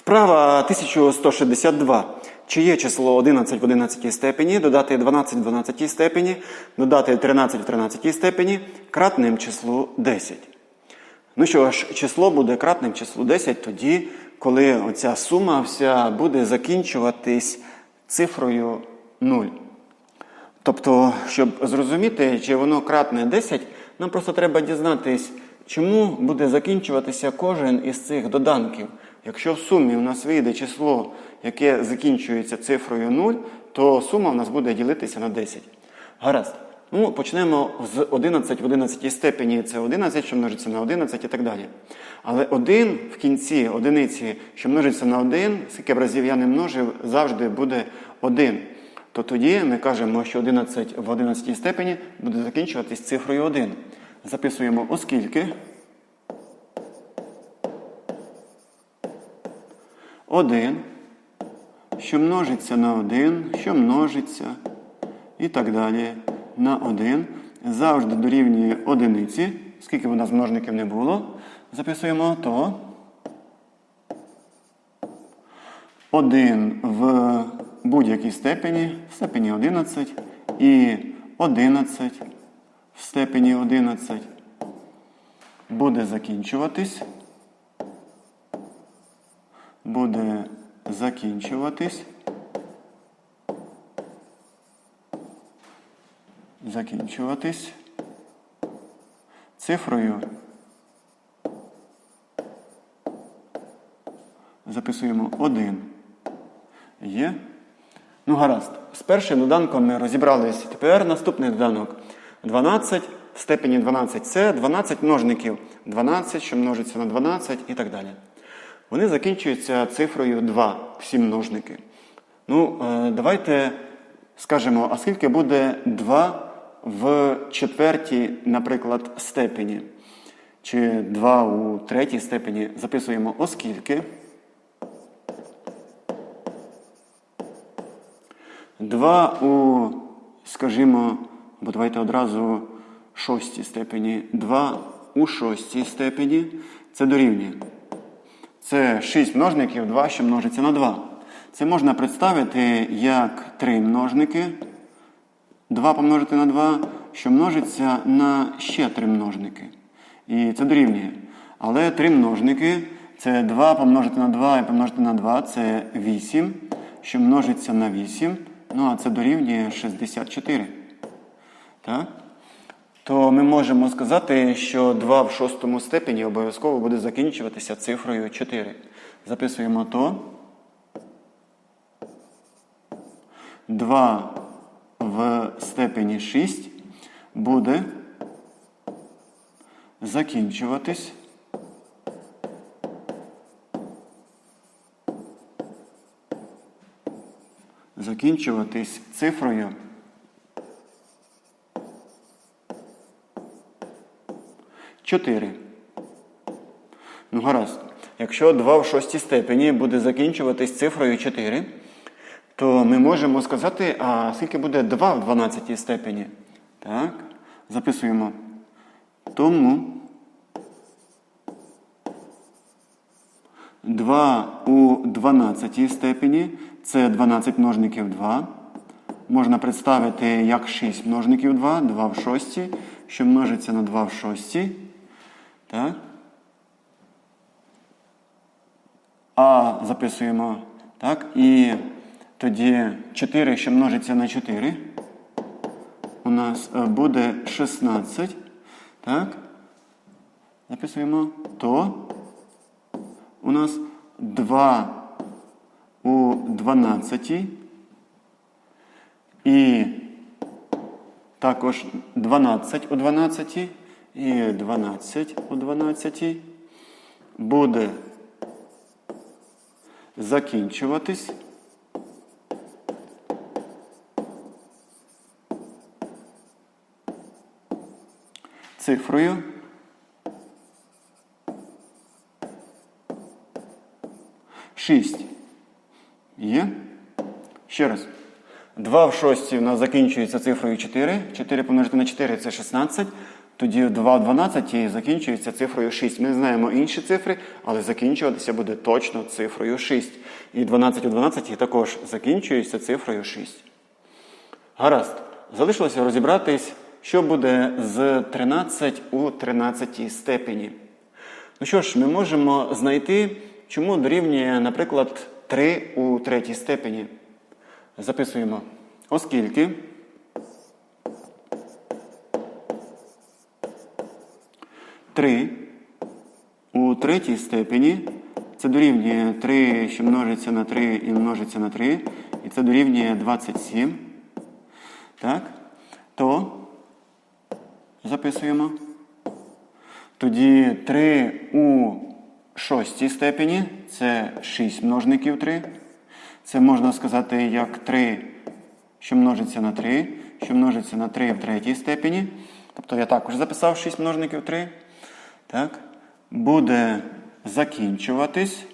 Вправа 1162. Чи є число 11 в 11 степені, додати 12 в 12 степені, додати 13 в 13 степені, кратним числу 10. Ну що ж, число буде кратним числу 10 тоді, коли оця сума вся буде закінчуватись цифрою 0. Тобто, щоб зрозуміти, чи воно кратне 10, нам просто треба дізнатись, чому буде закінчуватися кожен із цих доданків. Якщо в сумі у нас вийде число, яке закінчується цифрою 0, то сума у нас буде ділитися на 10. Гаразд. Ну, почнемо з 11 в 11 степені. Це 11, що множиться на 11 і так далі. Але 1 в кінці одиниці, що множиться на 1, скільки б разів я не множив, завжди буде 1 то тоді ми кажемо, що 11 в 11 степені буде закінчуватись цифрою 1. Записуємо оскільки. 1, що множиться на 1, що множиться. І так далі. На 1, завжди дорівнює одиниці. Скільки б у нас множників не було, записуємо то. 1 в будь-якій степені, в степені 11 і 11 в степені 11 буде закінчуватись. Буде закінчуватись. Закінчуватись цифрою. Записуємо 1. Є. Ну, гаразд. З першим доданком ми розібралися. Тепер наступний доданок. 12 в степені 12 це 12 множників. 12, що множиться на 12 і так далі. Вони закінчуються цифрою 2, всі множники. Ну, е, давайте скажемо, а скільки буде 2 в четвертій, наприклад, степені? Чи 2 у третій степені записуємо оскільки. 2 у, скажімо, бо давайте одразу шостій степені. 2 у шостій степені це дорівнює. Це 6 множників, 2, що множиться на 2. Це можна представити як 3 множники. 2 помножити на 2, що множиться на ще 3 множники. І це дорівнює. Але 3 множники це 2 помножити на 2 і помножити на 2 це 8, що множиться на 8. Ну, а це дорівнює 64. Так? То ми можемо сказати, що 2 в шостому степені обов'язково буде закінчуватися цифрою 4. Записуємо то. 2 в степені 6 буде закінчуватись. Закінчуватись цифрою 4. Ну, гаразд. Якщо 2 в шостій степені буде закінчуватись цифрою 4, то ми можемо сказати, а скільки буде 2 в 12 степені? Так, записуємо. Тому 2 у 12 степені це 12 множників 2. Можна представити як 6 множників 2, 2 в 6, що множиться на 2 в 6. Так? А записуємо. Так? І тоді 4, що множиться на 4. У нас е, буде 16. Так? Записуємо то. У нас 2 у 12. І також 12 у 12 і 12 у 12 буде закінчуватись. Цифрою шість. Є? Ще раз. 2 в 6 у нас закінчується цифрою 4. 4 помножити на 4 це 16. Тоді 2 в 12 закінчується цифрою 6. Ми не знаємо інші цифри, але закінчуватися буде точно цифрою 6. І 12 у 12 також закінчується цифрою 6. Гаразд. Залишилося розібратись, що буде з 13 у 13 степені. Ну що ж, ми можемо знайти, чому дорівнює, наприклад, 3 у третій степені. Записуємо. Оскільки Три у третій степені це дорівнює 3, що множиться на 3 і множиться на 3, і це дорівнює 27. Так? То записуємо. Тоді 3 у шостій степені це 6 множників 3. Це можна сказати як 3, що множиться на 3, що множиться на 3 в третій степені. Тобто я також записав 6 множників 3. Так? Буде закінчуватись.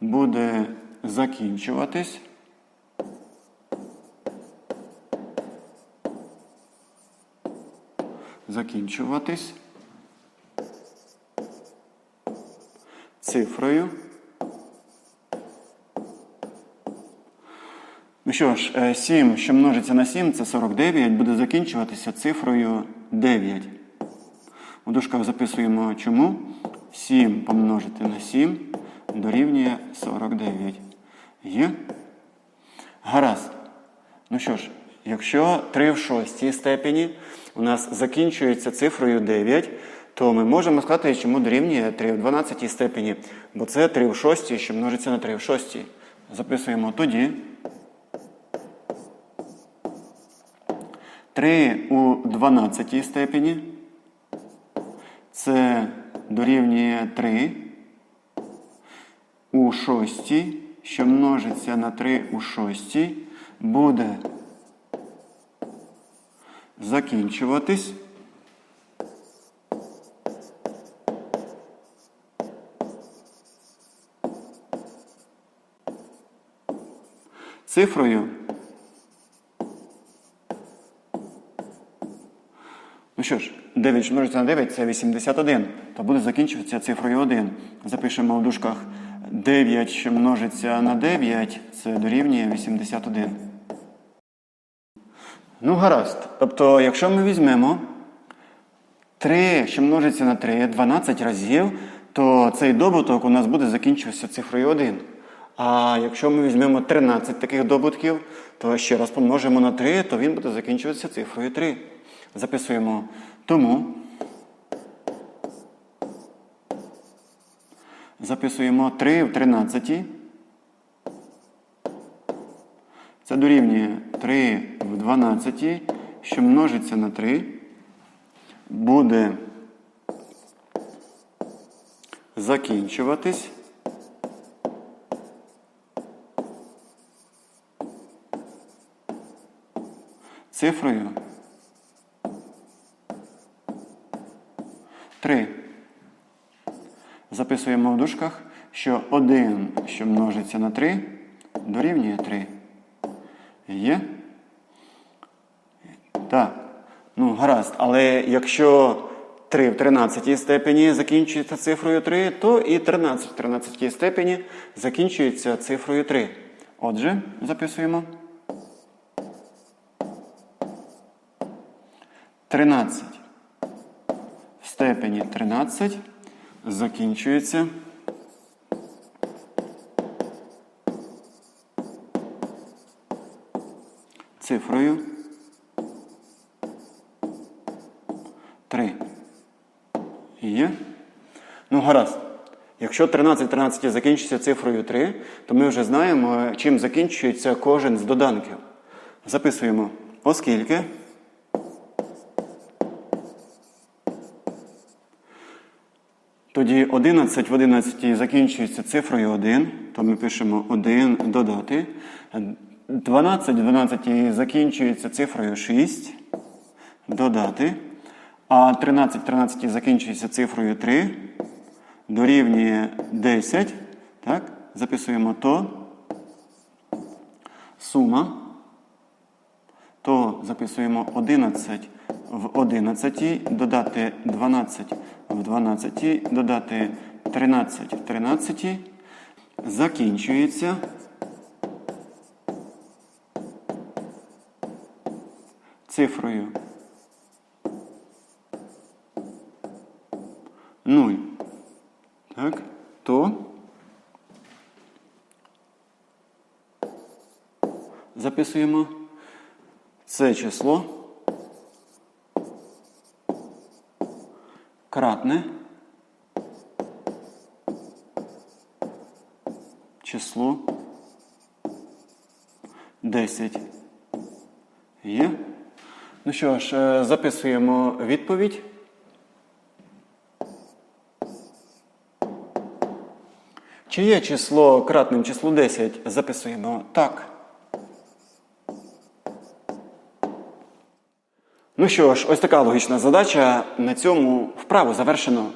Буде закінчуватись. Закінчуватись цифрою. Ну що ж, е, 7, що множиться на 7, це 49, буде закінчуватися цифрою 9. У дужках записуємо чому. 7 помножити на 7 дорівнює 49. Є? Гаразд. Ну що ж, якщо 3 в 6 степені у нас закінчується цифрою 9, то ми можемо сказати, чому дорівнює 3 в 12 степені. Бо це 3 в 6, що множиться на 3 в 6. Записуємо тоді. 3 у 12 степені. Це дорівнює 3 у 6, що множиться на 3 у 6, буде закінчуватись. Цифрою Ну що ж, 9 що множиться на 9 це 81. То буде закінчуватися цифрою 1. Запишемо в дужках 9, що множиться на 9, це дорівнює 81. Ну, гаразд. Тобто, якщо ми візьмемо 3, що множиться на 3, 12 разів, то цей добуток у нас буде закінчуватися цифрою 1. А якщо ми візьмемо 13 таких добутків, то ще раз помножимо на 3, то він буде закінчуватися цифрою 3. Записуємо тому. Записуємо 3 в 13. Це дорівнює 3 в 12, що множиться на 3, буде закінчуватись. Цифрою 3. Записуємо в дужках, що 1, що множиться на 3, дорівнює 3. Є? Так. Ну, гаразд. Але якщо 3 в 13 степені закінчується цифрою 3, то і 13 в 13 степені закінчується цифрою 3. Отже, записуємо. 13 в степені 13 закінчується цифрою 3. Є? Ну, гаразд. Якщо 13 13 закінчиться цифрою 3, то ми вже знаємо, чим закінчується кожен з доданків. Записуємо, оскільки. Тоді 11 в 11 закінчується цифрою 1, то ми пишемо 1 додати. 12 в 12 закінчується цифрою 6 додати. А 13 в 13 закінчується цифрою 3, дорівнює 10. Так? Записуємо то. Сума то записуємо 11 в 11, додати 12 в 12, додати 13 в 13, закінчується. Цифрою. 0. Так, то. Записуємо. Це число кратне число 10. Є? Ну що ж, е, записуємо відповідь. Чи є число кратним числу 10? Записуємо так. Ну що ж, ось така логічна задача. На цьому вправу завершено.